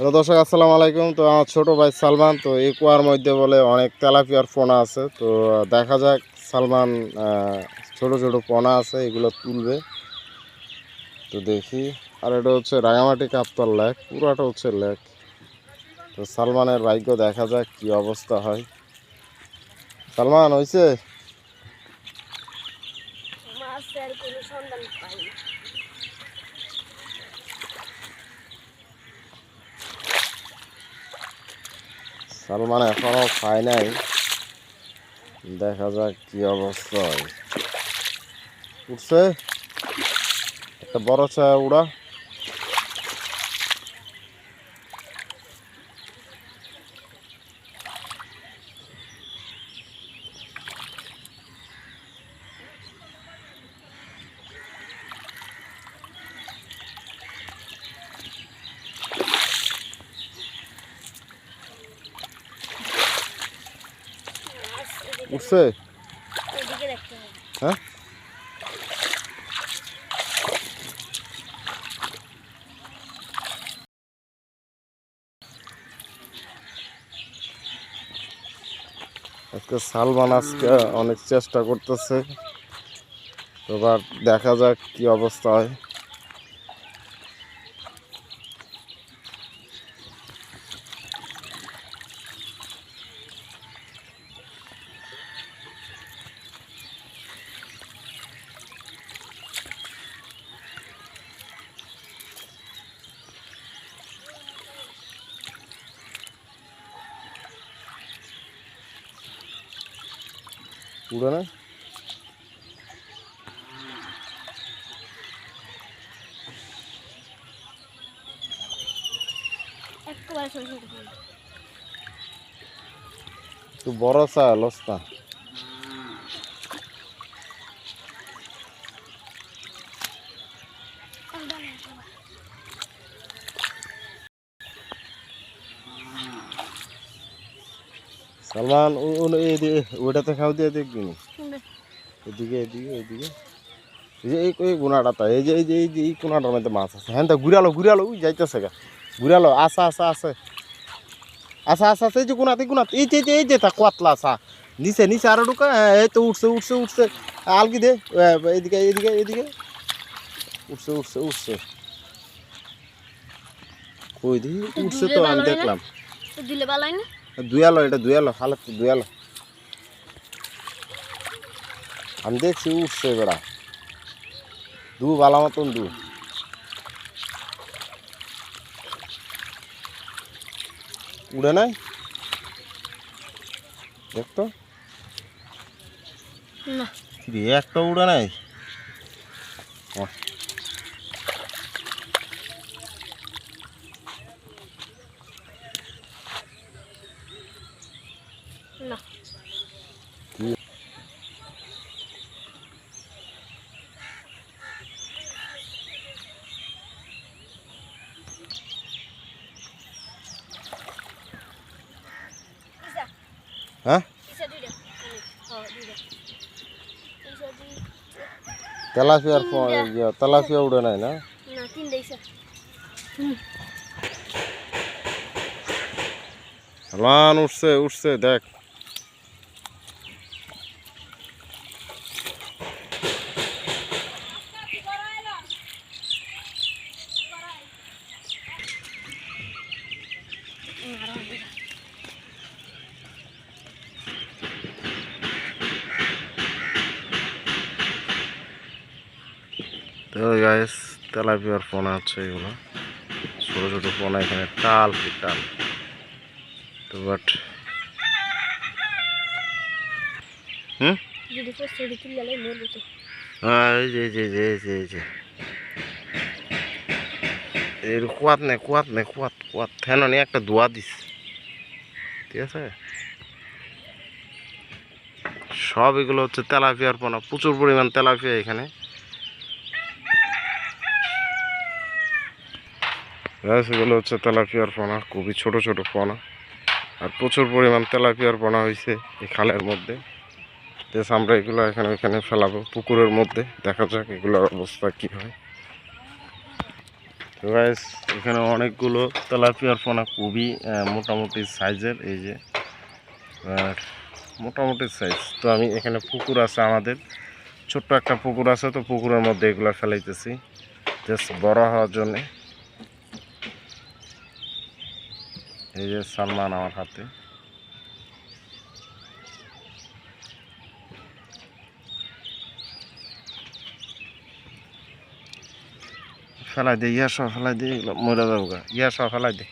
Hello দর্শক, আসসালামু আলাইকুম। তো আমার ছোটো ভাই সালমান, তো এই কুয়ার মধ্যে বলে অনেক তেলাপিয়ার পোনা আছে। তো দেখা যাক সালমান ছোট ছোট পোনা আছে, এগুলো তুলবে। তো দেখি। আর এটা হচ্ছে রাঙামাটি কাপ্তার লেক, পুরাটা হচ্ছে লেক। তো সালমানের ভাগ্য দেখা যাক কি অবস্থা হয়। সালমান হয়েছে সালমান এখনও খায় নাই। দেখা যাক কি অবস্থা হয়। উঠছে? একটা বড় ছায়া উড়া। উঠছে? হ্যাঁ? আজকে সালমান আজকে অনেক চেষ্টা করতেছে। এবার দেখা যাক কি অবস্থা হয়। উড়ে না? একবার ছোট ফুল বড় চা লস্তা। সালমান ওইটাতে খাও দিয়ে দেখবি এদিকে এদিকে এদিকে। এই যে এই গুণাটা তা এই যে এই যে এই যে এই কোনাটার মধ্যে মাছ আছে। হ্যাঁ তা ঘুরালো ঘুরালো উই যাইতেছে গা। ঘুরালো আসা আসা আছে আসা আসা আছে এই যে গুণাতে গুণাতে এই যে এই যে এই যে তা কোয়াতলা আসা। নিচে নিচে আরও ঢুকা হ্যাঁ, এই তো উঠছে উঠছে উঠছে। আলগি দে এদিকে এদিকে এদিকে। উঠছে উঠছে উঠছে। কই দি উঠছে তো আমি দেখলাম। দিলে বালাই না? দুয়ালো এটা দুয়ালো হালত দুয়ালো। আমি দেখছি উঠছে বেড়া। দু বালা মতন দু। উড়ে নাই? দেখতো? একটা উড়ে নাই? হ্যাঁ? তেলাপিয়ার ইয়ে, তেলাপিয়া উড়ে নাই না? না তিনটা ইসা সালমান উঠছে উঠছে দেখ। তো গাইস তেলাপিয়ার পোনা আছে এগুলো। ছোটো ছোটো পোনা এখানে টাল কি টাল। তো বাট হুম? হ্যাঁ এই যে এই যে এই যে, এই যে এই যে। এর কুয়াত নে কুয়াত নে কুয়াত কুয়াত। ফ্যান নিয়ে একটা দোয়া দিস ঠিক আছে? সব এগুলো হচ্ছে তেলাপিয়ার পোনা প্রচুর পরিমাণ তেলাপিয়া এখানে। এগুলো হচ্ছে তেলাপিয়ার পোনা, খুবই ছোট ছোট পোনা। আর প্রচুর পরিমাণ তেলাপিয়ার পোনা হয়েছে এই খালের মধ্যে। বেশ, আমরা এগুলো এখানে এখানে ফেলাবো পুকুরের মধ্যে। দেখা যাক এগুলোর অবস্থা কি হয়। তো গাইস এখানে অনেকগুলো তেলাপিয়ার পোনা, খুবই মোটামুটি সাইজের, এই যে, আর মোটামুটি সাইজ তো আমি এখানে পুকুর আছে আমাদের। ছোট্ট একটা পুকুর আছে, তো পুকুরের মধ্যে এগুলো ফেলাইতেছি। জাস্ট বড় হওয়ার জন্যে। এই যে সালমান আমার হাতে। ফেলাই দে, ইয়া সব ফেলাই দে, এগুলো মরে যাব গা ইয়া সব ফেলাই দে।